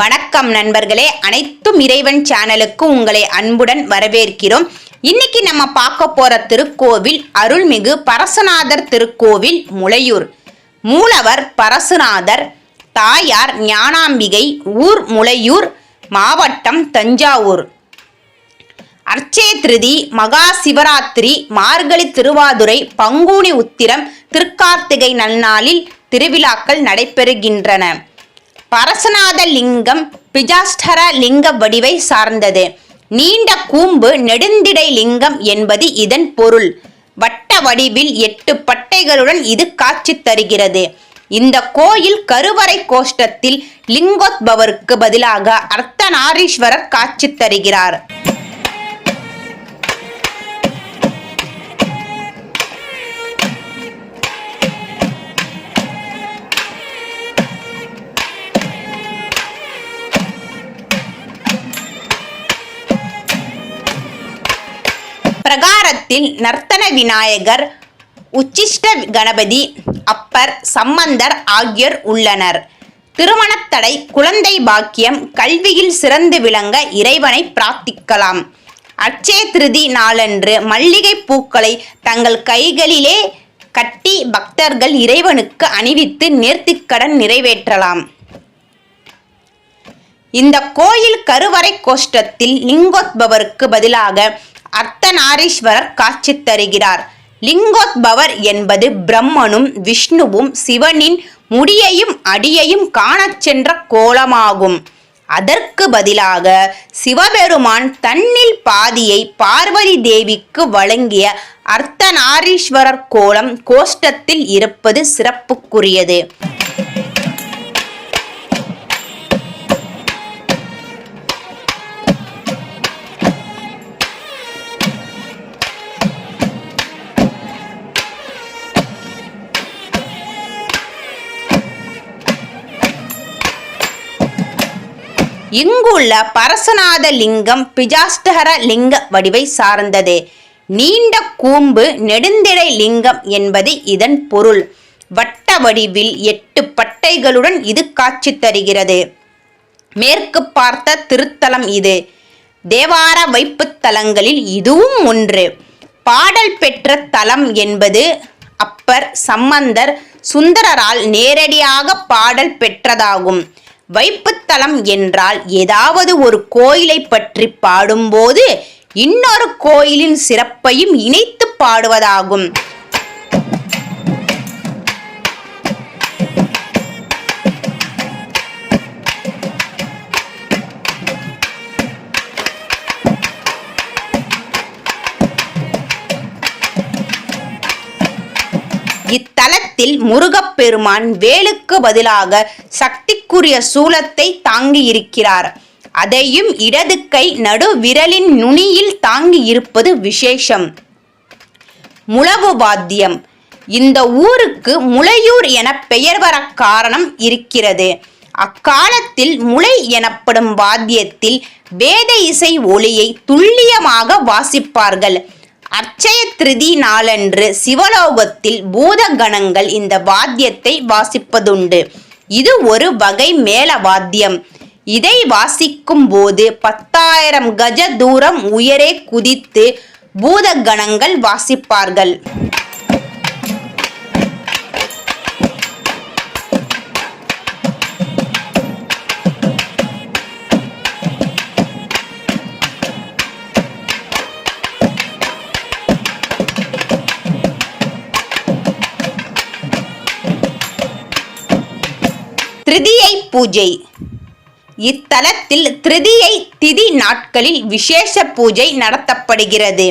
வணக்கம் நண்பர்களே. அனைத்தும் இறைவன் சேனலுக்கு உங்களை அன்புடன் வரவேற்கிறோம். இன்னைக்கு நம்ம பார்க்க போற திருக்கோவில் அருள்மிகு பரசுநாதர் திருக்கோவில் முளையூர். மூலவர் பரசுநாதர் தாயார் ஞானாம்பிகை ஊர் முளையூர் மாவட்டம் தஞ்சாவூர். அர்ச்சே திருதி மகா சிவராத்திரி மார்கழி திருவாதுரை பங்குனி உத்திரம் திருக்கார்த்திகை நன்னாளில் திருவிழாக்கள் நடைபெறுகின்றன. பரசநாத லிங்கம் பிஜாஸ்டர லிங்க வடிவை சார்ந்தது. நீண்ட கூம்பு நெடுந்திடை லிங்கம் என்பது இதன் பொருள். வட்ட வடிவில் எட்டு பட்டைகளுடன் இது காட்சி தருகிறது. இந்த கோயில் கருவறை கோஷ்டத்தில் லிங்கோத்பவருக்கு பதிலாக அர்த்தநாரீஸ்வரர் காட்சி தருகிறார். பிரகாரத்தில் நர்த்தன விநாயகர் உச்சிஷ்ட கணபதி அப்பர் சம்பந்தர் ஆகியோர் உள்ளனர். திருமணத்தடை குழந்தை பாக்கியம் கல்வியில் சிறந்து விளங்க இறைவனை பிரார்த்திக்கலாம். அச்சய திருதி நாளன்று மல்லிகை பூக்களை தங்கள் கைகளிலே கட்டி பக்தர்கள் இறைவனுக்கு அணிவித்து நேர்த்திக்கடன் நிறைவேற்றலாம். இந்த கோயில் கருவறை கோஷ்டத்தில் லிங்கோத்பவருக்கு பதிலாக அர்த்தநாரீஸ்வரர் காட்சி தருகிறார். லிங்கோத்பவர் என்பது பிரம்மனும் விஷ்ணுவும் சிவனின் முடியையும் அடியையும் காணச் சென்ற கோலமாகும். அதற்கு பதிலாக சிவபெருமான் தன்னில் பாதியை பார்வதி தேவிக்கு வழங்கிய அர்த்தநாரீஸ்வரர் கோலம் கோஷ்டத்தில் இருப்பது சிறப்புக்குரியது. இங்குள்ள பரசநாத லிங்கம் பிஜாஷ்டகர லிங்க வடிவை சார்ந்தது. நீண்ட கூம்பு நெடுந்திடை லிங்கம் என்பது இதன் பொருள். வட்ட வடிவில் எட்டு பட்டைகளுடன் இது காட்சி தருகிறது. மேற்கு பார்த்த திருத்தலம் இது. தேவார வைப்புத் தலங்களில் இதுவும் ஒன்று. பாடல் பெற்ற தலம் என்பது அப்பர் சம்பந்தர் சுந்தரரால் நேரடியாக பாடல் பெற்றதாகும். வைப்புத்தலம் என்றால் ஏதாவது ஒரு கோயிலை பற்றி பாடும்போது இன்னொரு கோயிலின் சிறப்பையும் இணைத்து பாடுவதாகும். இத்தலத்தில் முருகப்பெருமான் வேலுக்கு பதிலாக சக்திக்குரிய சூலத்தை தாங்கியிருக்கிறார். அதையும் இடது கை நடு விரலின் நுனியில் தாங்கி இருப்பது விசேஷம். முழவு வாத்தியம். இந்த ஊருக்கு முளையூர் என பெயர் வர காரணம் இருக்கிறது. அக்காலத்தில் முளை எனப்படும் வாத்தியத்தில் வேத இசை ஒளியை துல்லியமாக வாசிப்பார்கள். அட்சய திருதி நாளன்று சிவலோகத்தில் பூதகணங்கள் இந்த வாத்தியத்தை வாசிப்பதுண்டு. இது ஒரு வகை மேல வாத்தியம். இதை வாசிக்கும் போது பத்தாயிரம் கஜ தூரம் உயரே குதித்து பூதகணங்கள் வாசிப்பார்கள். பூஜை. இத்தலத்தில் திருதியை திதி நாட்களில் விசேஷ பூஜை நடத்தப்படுகிறது.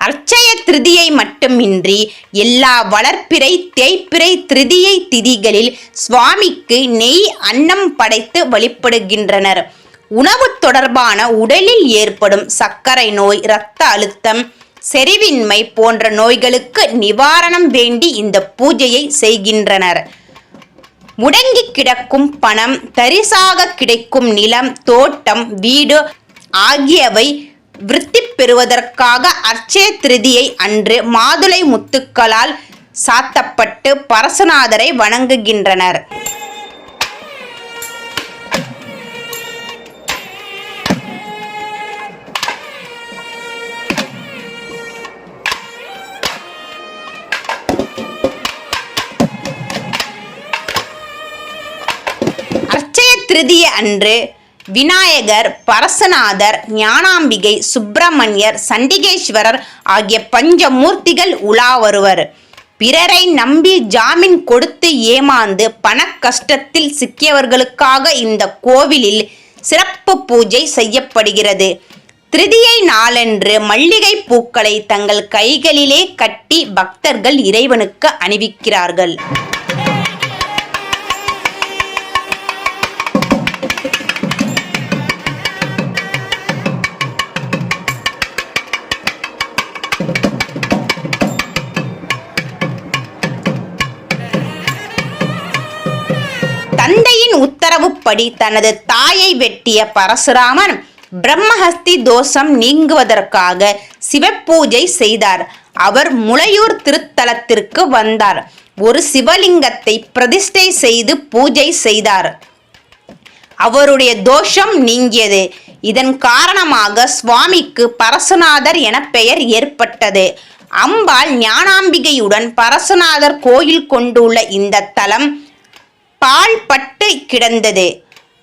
அர்ச்சய திருதியை மட்டுமின்றி எல்லா வளர்ப்பிறை தேய்ப்பிறை திருதியை திதிகளில் சுவாமிக்கு நெய் அன்னம் படைத்து வழிபடுகின்றனர். உணவு தொடர்பான உடலில் ஏற்படும் சர்க்கரை நோய் இரத்த அழுத்தம் செறிவின்மை போன்ற நோய்களுக்கு நிவாரணம் வேண்டி இந்த பூஜையை செய்கின்றனர். முடங்கி கிடக்கும் பணம் தரிசாக கிடைக்கும் நிலம் தோட்டம் வீடு ஆகியவை விருத்தி பெறுவதற்காக அர்ச்சய திருதியை அன்று மாதுளை முத்துக்களால் சாத்தப்பட்டு பரசுநாதரை வணங்குகின்றனர். திருதிய அன்று விநாயகர் பரசநாதர் ஞானாம்பிகை சுப்பிரமணியர் சண்டிகேஸ்வரர் ஆகிய பஞ்சமூர்த்திகள் உலா வருவர். பிறரை நம்பி ஜாமீன் கொடுத்து ஏமாந்து பண கஷ்டத்தில் சிக்கியவர்களுக்காக இந்த கோவிலில் சிறப்பு பூஜை செய்யப்படுகிறது. திருதியை நாளன்று மல்லிகை பூக்களை தங்கள் கைகளிலே கட்டி பக்தர்கள் இறைவனுக்கு அணிவிக்கிறார்கள். அப்படி தனது தாயை வெட்டிய பரசுராமன் பிரம்மஹஸ்தி தோஷம் நீங்குவதற்காக சிவப்பூஜை செய்தார். அவர் முளையூர் திருத்தலத்திற்கு வந்தார். ஒரு சிவலிங்கத்தை பிரதிஷ்டை செய்து பூஜை செய்தார். அவருடைய தோஷம் நீங்கியது. இதன் காரணமாக சுவாமிக்கு பரசுநாதர் என பெயர் ஏற்பட்டது. அம்பாள் ஞானாம்பிகையுடன் பரசுநாதர் கோயில் கொண்டுள்ள இந்த தலம் பாழ்பட்டு கிடந்தது.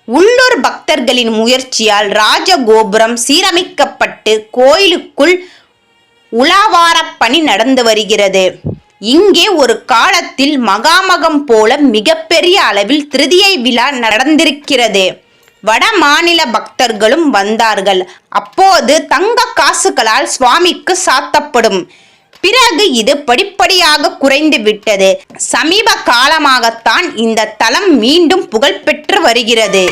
உள்ளூர் பக்தர்களின் முயற்சியால் ராஜகோபுரம் சீரமைக்கப்பட்டு கோயிலுக்குள் உலாவார பணி நடந்து வருகிறது. இங்கே ஒரு காலத்தில் மகாமகம் போல மிகப்பெரிய அளவில் திருதியை விழா நடந்திருக்கிறது. வட மாநில பக்தர்களும் வந்தார்கள். அப்போது தங்க காசுகளால் சுவாமிக்கு சாத்தப்படும். பிறகு இது படிப்படியாக குறைந்து விட்டது. சமீப காலமாகத்தான் இந்த தலம் மீண்டும் புகழ்பெற்று வருகிறது.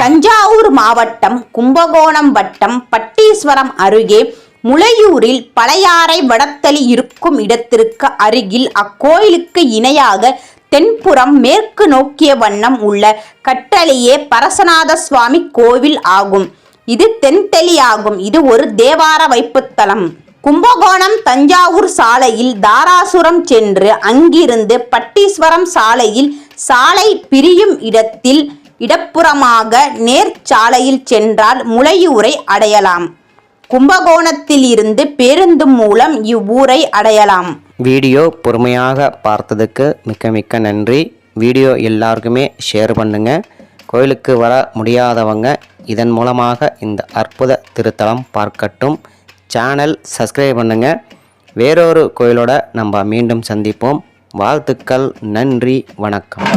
தஞ்சாவூர் மாவட்டம் கும்பகோணம் வட்டம் பட்டீஸ்வரம் அருகே முளையூரில் பழையாறை வடத்தளி இருக்கும் இடத்திற்கு அருகில் அக்கோயிலுக்கு இணையாக தென்புறம் மேற்கு நோக்கிய வண்ணம் உள்ள கட்டளையே பரசநாத சுவாமி கோவில் ஆகும். இது தென்தெளி ஆகும் இது ஒரு தேவார வைப்புத்தலம். கும்பகோணம் தஞ்சாவூர் சாலையில் தாராசுரம் சென்று அங்கிருந்து பட்டீஸ்வரம் சாலையில் சாலை பிரியும் இடத்தில் இடப்புறமாக நேர் சாலையில் சென்றால் முளையூரை அடையலாம். கும்பகோணத்தில் இருந்து பேருந்து மூலம் இவ்வூரை அடையலாம். வீடியோ பொறுமையாக பார்த்ததுக்கு மிக்க மிக்க நன்றி. வீடியோ எல்லாருக்குமே ஷேர் பண்ணுங்க. கோயிலுக்கு வர முடியாதவங்க இதன் மூலமாக இந்த அற்புத திருத்தலம் பார்க்கட்டும். சேனல் சப்ஸ்கிரைப் பண்ணுங்க. வேறொரு கோயிலோட நம்ம மீண்டும் சந்திப்போம். வாழ்த்துக்கள் நன்றி வணக்கம்.